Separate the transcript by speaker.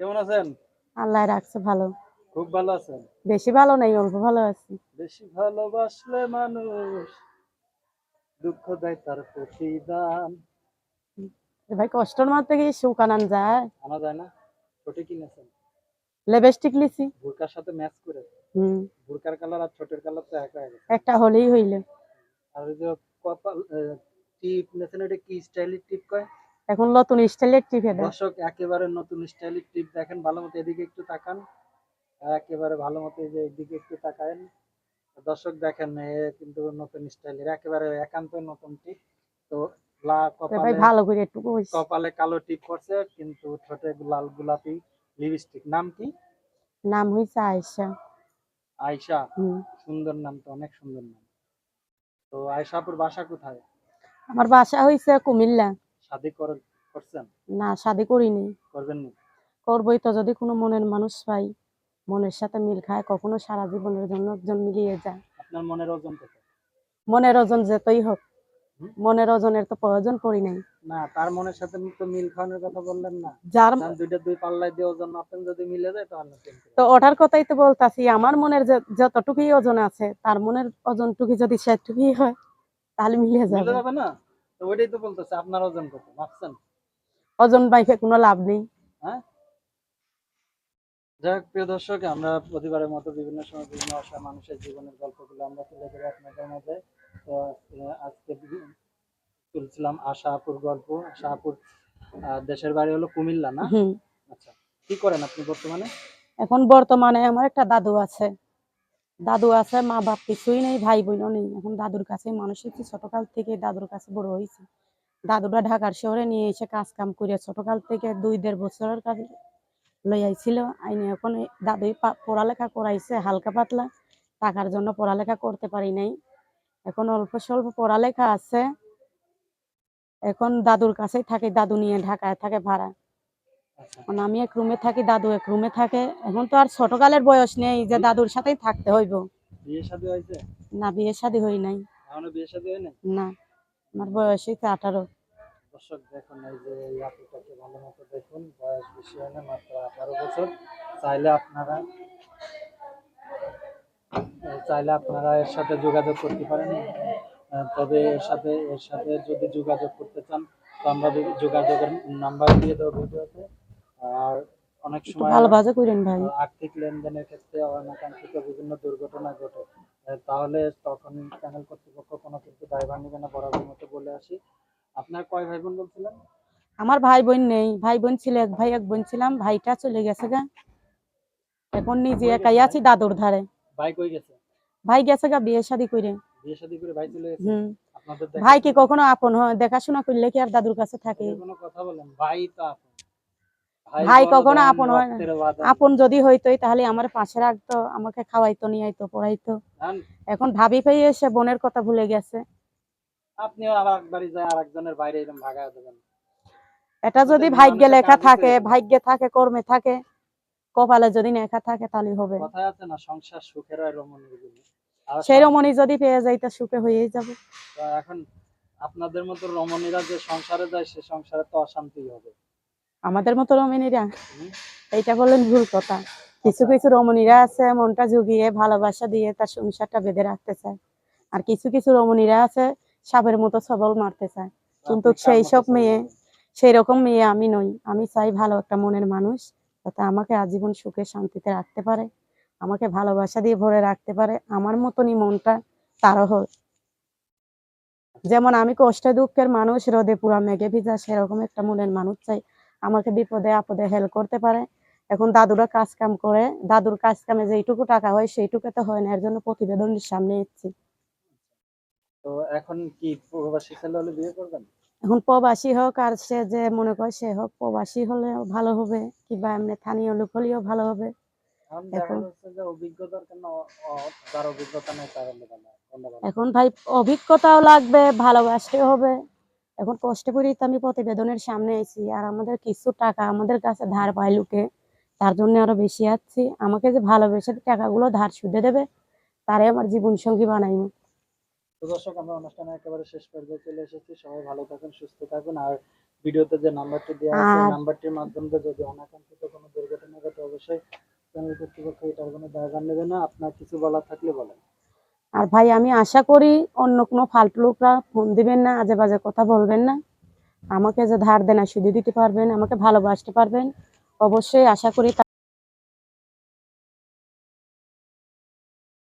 Speaker 1: কেমন আছেন?
Speaker 2: আল্লাহ রাখছে ভালো।
Speaker 1: খুব ভালো আছেন?
Speaker 2: বেশি ভালো নাই অল্প ভালো আছি।
Speaker 1: বেশি ভালোবাসলে মানুষ দুঃখ দেয় তার প্রতিদান
Speaker 2: ভাই কষ্টের মধ্যে কি সুখ আনান যায়।
Speaker 1: আনা যায় না ছোটে কিনেছেন।
Speaker 2: লিপস্টিক লিছি
Speaker 1: বুরকার সাথে ম্যাচ করে।
Speaker 2: হুম।
Speaker 1: বুরকার কালার আর ছোটের কালার তো এক হয়ে গেছে
Speaker 2: একটা হলেই হইলে।
Speaker 1: আর ওই যে কপাল টিপ নিয়েছেন ওটা কি স্টাইলের টিপ কয়?
Speaker 2: এখন নতুন স্টাইলের টিপে দেয়
Speaker 1: দর্শক একেবারে নতুন স্টাইলের টিপ দেখেন ভালো মতো এদিকে একটু তাকান। একেবারে ভালো মতো এই যে এদিকে একটু তাকায়েন। দর্শক দেখেন এ কিন্তু নতুন স্টাইলের একেবারে একান্ত নতুন টিপ তো
Speaker 2: ভাই ভালো করে একটু
Speaker 1: কপালে কালো টিপ করছে কিন্তু ঠোঁটে লাল গোলাপি লিপস্টিক নাম কি?
Speaker 2: নাম হইছে আয়েশা।
Speaker 1: আয়শা? সুন্দর নাম তো অনেক সুন্দর নাম। তো আয়শাপুর বাসা কোথায়?
Speaker 2: আমার বাসা হইছে কুমিল্লা।
Speaker 1: শাদি করে করছেন?
Speaker 2: না শাদি করিনি।
Speaker 1: করবেন না?
Speaker 2: করবই তো যদি কোনো মনের মানুষ পাই মনের সাথে মিল খায় কখনো সারা জীবনের জন্য একজন মিলিয়ে যায়।
Speaker 1: আপনার মনের ওজন কত?
Speaker 2: মনের ওজন যেতই হোক মনের ওজনের তো প্রয়োজন পড়ি নাই।
Speaker 1: না তার মনের সাথে তো মিল খাওয়ানোর কথা বললেন না।
Speaker 2: যার
Speaker 1: দুইটা দুই পাল্লায় দিয়ে ওজন মাপেন যদি মিলে যায় তাহলে
Speaker 2: তো ওটার কথাই তো বলতাছি আমার মনের যতটুকুই ওজন আছে তার মনের ওজনটুকু যদি সেটুকুই হয় তাহলে মিলে যাবে
Speaker 1: না? ওইটাই তো বলতেছে আপনার ওজন কত? মাপছেন
Speaker 2: ওজন বাইফে কোনো লাভ নেই।
Speaker 1: হ্যাঁ? যাই হোক প্রিয় দর্শক আমরা প্রতিবারের মতো বিভিন্ন সময় বিভিন্ন অসহায় মানুষের জীবনের গল্পগুলো আমরা তুলে ধরে আপনাদের মাঝে। তো আজকে- তুলছিলাম আশাপুর গল্প। আশাপুর দেশের বাড়ি হলো কুমিল্লা না? আচ্ছা কি করেন আপনি বর্তমানে?
Speaker 2: এখন বর্তমানে আমার একটা দাদু আছে। দাদু আছে, মা বাপ কিছুই নেই, ভাই বোনও নেই। এখন দাদুর কাছে মানুষ। হচ্ছে ছোটকাল থেকে দাদুর কাছে বড় হয়েছে। দাদুরা ঢাকার শহরে নিয়ে এসে কাজ কাম করে ছোটকাল থেকে দুই দেড় বছরের কাজ লই আইছিল। আইনে এখন দাদুই পড়ালেখা করাইছে, হালকা পাতলা। টাকার জন্য পড়ালেখা করতে পারি নাই। এখন অল্প স্বল্প পড়ালেখা আছে। এখন দাদুর কাছেই থাকে, দাদু নিয়ে ঢাকায় থাকে ভাড়া।
Speaker 1: আচ্ছা।
Speaker 2: এখন আমি এক রুমে থাকি দাদু এক রুমে থাকে। এখন তো আর ছোটকালের বয়স নেই যে দাদুর সাথেই থাকতে হইব।
Speaker 1: বিয়ে শাদী হয়েছে?
Speaker 2: না বিয়ে শাদী হই নাই।
Speaker 1: এখনও বিয়ে শাদী হয় নাই?
Speaker 2: না আমার বয়স হয়েছে আঠারো।
Speaker 1: দর্শক দেখুন এই যে এই আপুটাকে ভালো মতো দেখুন। বয়স বেশি হয় না মাত্র আঠারো বছর। চাইলে আপনারা চাইলে আপনারা এর সাথে যোগাযোগ করতে পারেন। তবে এর সাথে এর সাথে যদি যোগাযোগ করতে চান তো আমরা যোগাযোগের নাম্বার দিয়ে দেবো ভিডিওতে। আর অনেক সময়
Speaker 2: ভালোবাসা করেন ভাই।
Speaker 1: আর্থিক লেনদেনের ক্ষেত্রে অনাকাঙ্ক্ষিত বিভিন্ন দুর্ঘটনা ঘটে। তাহলে তখন চ্যানেল কর্তৃপক্ষ কোনো কিছু দায়ভার নেবে না বরাবর মতো বলে আসি। আপনার কয় ভাই বোন বলছিলেন?
Speaker 2: আমার ভাই বোন নেই। ভাই বোন ছিল এক ভাই এক বোন ছিলাম। ভাইটা চলে গেছে গা। এখন নিজে একাই আছি দাদুর ধারে।
Speaker 1: ভাই কই গেছে?
Speaker 2: ভাই গেছে গা বিয়ে শাদী করে।
Speaker 1: বিয়ে শাদী করে ভাই চলে গেছে? আপনাদের
Speaker 2: ভাই কি কখনো আপন হয় দেখাশোনা করলে কি আর দাদুর কাছে থাকে?
Speaker 1: কোনো কথা বলেন? ভাই তো আপন।
Speaker 2: ভাই কখনো আপন হয় না। আপন যদি হইতোই তাহলে আমার পাশে রাখতো আমাকে খাওয়াইতো নিয়ে আইতো পড়াইতো এখন ভাবি পেয়ে এসে বোনের কথা ভুলে গেছে।
Speaker 1: আপনিও আর একবারই যায় আর একজনের বাইরে এরকম ভাগায় দেবেন।
Speaker 2: এটা যদি ভাগ্যে লেখা থাকে। ভাগ্যে থাকে কর্মে থাকে কপালে যদি লেখা থাকে তাহলে হবে।
Speaker 1: কথায় আছে না সংসার সুখের হয় রমণীর আর
Speaker 2: সেই রমণী যদি পেয়ে যাইতো সুখে হয়েই যাবে।
Speaker 1: তো এখন আপনাদের মতো রমণীরা যে সংসারে যায় সে সংসারে তো অশান্তি হবে।
Speaker 2: আমাদের মতো রমণীরা? এইটা বললেন ভুল কথা। কিছু
Speaker 1: আচ্ছা।
Speaker 2: কিছু রমণীরা আছে মনটা জুগিয়ে ভালোবাসা দিয়ে তার সংসারটা বেঁধে রাখতে চায়। আর কিছু কিছু রমণীরা আছে সাপের মতো সবল মারতে চায়। কিন্তু সেই সব মেয়ে সেই রকম মেয়ে আমি নই। আমি চাই ভালো একটা মনের মানুষ যাতে আমাকে আজীবন সুখে শান্তিতে রাখতে পারে আমাকে ভালোবাসা দিয়ে ভরে রাখতে পারে আমার মতনই মনটা তারও হোক যেমন আমি কষ্টে দুঃখের মানুষ রোদে পুরা মেঘে ভিজা সেরকম একটা মনের মানুষ চাই। আমাকে বিপদে আপদে হেল্প করতে পারে। এখন দাদুরা কাজ কাম করে দাদুর কাজ কামে যেইটুকু টাকা হয় সেইটুকু তো হয় না এর জন্য প্রতিবেদনের সামনে এসেছি।
Speaker 1: তো এখন কি প্রবাসী ছেলে হলে বিয়ে করবেন
Speaker 2: এখন প্রবাসী হোক আর সে যে মনে করে সে হোক প্রবাসী হলেও ভালো হবে কিংবা এমনি স্থানীয় লোক হলেও ভালো হবে।
Speaker 1: এখন হলে
Speaker 2: ভাই অভিজ্ঞতাও লাগবে ভালোবাসতেও হবে। এখন কষ্ট করেই তো আমি প্রতিবেদনের সামনে আইছি। আর আমাদের কিছু টাকা আমাদের কাছে ধার পায় লোকে তার জন্য আরও বেশি আছি। আমাকে যে ভালোবেসে টাকাগুলো ধার সুদে দেবে তারে আমার জীবন সঙ্গী বানাইবো
Speaker 1: তো দর্শক আমরা অনুষ্ঠানে একেবারে শেষ পর্যায়ে চলে এসেছি। সবাই ভালো থাকুন সুস্থ থাকুন। আর ভিডিওতে যে নাম্বারটি দেওয়া আছে নাম্বারটির মাধ্যমে যদি অনাকাঙ্ক্ষিত কোনো দুর্ঘটনা ঘটে অবশ্যই চ্যানেল কর্তৃপক্ষ এটার কোনো দায়ভার নেবে না। আপনার কিছু বলার থাকলে বলেন।
Speaker 2: আর ভাই, আমি আশা করি অন্য কোনো ফালতু লোকরা ফোন দিবেন না আজে বাজে কথা বলবেন না। আমাকে যে ধার দেনা শুধু দিতে পারবেন, আমাকে ভালোবাসতে পারবেন। অবশ্যই আশা করি